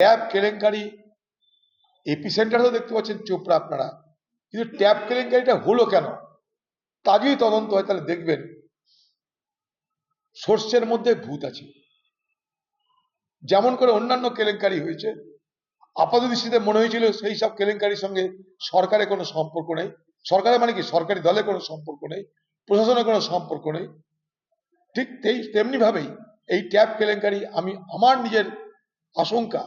Tab কেলেঙ্কারি এপিসেন্টারও দেখতে পাচ্ছেন চোপড়া আপনারা। কিন্তু ট্যাব কেলেঙ্কারিটা হলো কেন? তা যদি তদন্ত হয়, তাহলে দেখবেন। সর্ষের মধ্যে ভূত আছে। যেমন করে অন্যান্য কেলেঙ্কারি হয়েছে। আপাত দৃষ্টিতে মনে হয়েছিল সেই সব কেলেঙ্কারির সঙ্গে সরকারের কোনো সম্পর্ক নেই। সরকারের মানে কি? সরকারি দলের কোনো সম্পর্ক নেই। প্রশাসনের কোনো সম্পর্ক নেই। ঠিক তেই তেমনি ভাবেই এই ট্যাব কেলেঙ্কারি আমি আমার নিজের আশঙ্কা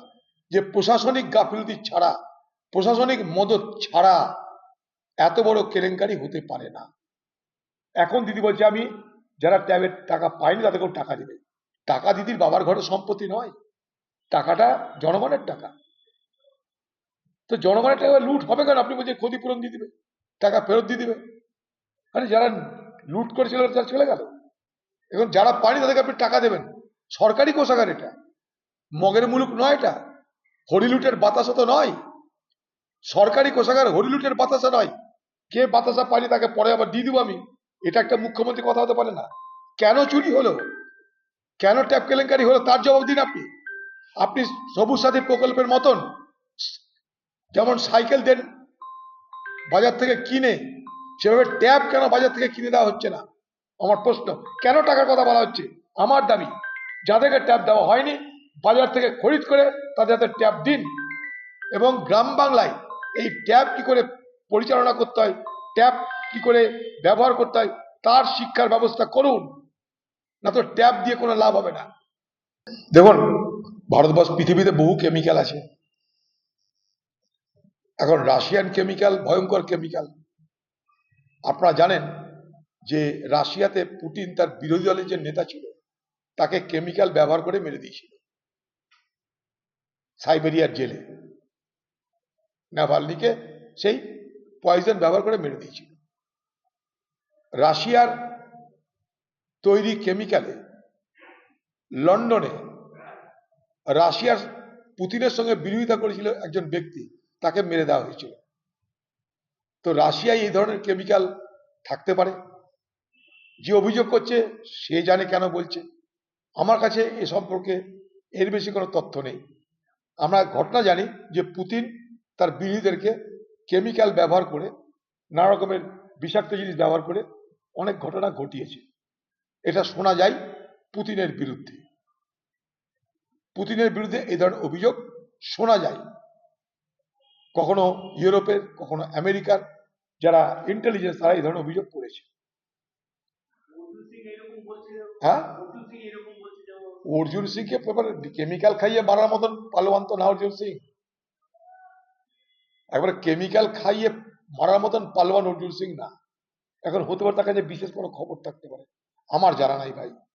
যে প্রশাসনিক গাফিলতি ছাড়া, প্রশাসনিক মদত ছাড়া এত বড় কেলেঙ্কারি হতে পারে না। এখন দিদি বলছে, আমি যারা ট্যাবের টাকা পায়নি তাদেরকেও টাকা দেবে। টাকা দিদির বাবার ঘরের সম্পত্তি নয়, টাকাটা জনগণের টাকা। তো জনগণের টাকা লুট হবে কেন? আপনি বলছেন ক্ষতিপূরণ দিয়ে দিবে, টাকা ফেরত দিয়ে দিবে। আরে যারা লুট করেছিল তারা চলে গেল। এখন যারা পায়নি তাদেরকে আপনি টাকা দেবেন। সরকারি কোষাগার এটা। মগের মুলুক নয় এটা। হরিলুটের বাতাসা তো নয়। সরকারি কোষাগার হরিলুটের বাতাসা নয়। কে বাতাসা পাইনি তাকে পরে আবার দিয়ে দিব আমি। এটা একটা মুখ্যমন্ত্রী কথা হতে পারে না। কেন চুরি হলো? কেন ট্যাপ কেলেঙ্কারি হলো? তার জবাব দিন আপনি। আপনি সবুজ সাথী প্রকল্পের মতন যেমন সাইকেল দেন বাজার থেকে কিনে, সেভাবে ট্যাব কেন বাজার থেকে কিনে দেওয়া হচ্ছে না? আমার প্রশ্ন, কেন টাকার কথা বলা হচ্ছে? আমার দাবি, যাদেরকে ট্যাব দেওয়া হয়নি বাজার থেকে খরিদ করে তাদের হাতে ট্যাব দিন এবং গ্রাম বাংলায় এই ট্যাব কি করে পরিচালনা করতে হয় ট্যাব কি করে ব্যবহার করতে হয়, তার শিক্ষার ব্যবস্থা করুন, না তো ট্যাব দিয়ে কোনো লাভ হবে না। দেখুন, ভারতবর্ষ পৃথিবীতে বহু কেমিক্যাল আছে। এখন রাশিয়ান কেমিক্যাল ভয়ঙ্কর কেমিক্যাল আপনারা জানেন যে রাশিয়াতে পুটিন তার বিরোধী দলের যে নেতা ছিল, তাকে কেমিক্যাল ব্যবহার করে মেরে দিয়েছিল। সাইবেরিয়ার জেলে। নাভালনিকে সেই পয়জন ব্যবহার করে মেরে দিয়েছিল। রাশিয়ার তৈরি কেমিক্যালে লন্ডনে রাশিয়ার পুতিনের সঙ্গে বিরোধিতা করেছিল একজন ব্যক্তি, তাকে মেরে দেওয়া হয়েছিল। তো রাশিয়ায় এই ধরনের কেমিক্যাল থাকতে পারে। যে অভিযোগ করছে, সে জানে কেন বলছে। আমার কাছে এ সম্পর্কে এর বেশি কোনো তথ্য নেই। আমরা ঘটনা জানি যে পুতিন তার বিরোধীদেরকে কেমিক্যাল ব্যবহার করে নানা রকমের বিষাক্ত জিনিস ব্যবহার করে অনেক ঘটনা ঘটিয়েছে। এটা শোনা যায় পুতিনের বিরুদ্ধে। পুতিনের বিরুদ্ধে এই ধরনের অভিযোগ শোনা যায়। কখনো ইউরোপের কখনো আমেরিকার যারা ইন্টেলিজেন্স তারা এই ধরনের অভিযোগ করেছে। হ্যাঁ? অর্জুন সিং সিংকে কেমিক্যাল খাইয়ে মারার মতন পালোয়ান তো না অর্জুন সিং। একবার কেমিক্যাল খাইয়ে মারার মতন পালোয়ান অর্জুন সিং না। এখন হতে পারে তার কাছে বিশেষ কোনো খবর থাকতে পারে। আমার জানা নাই ভাই।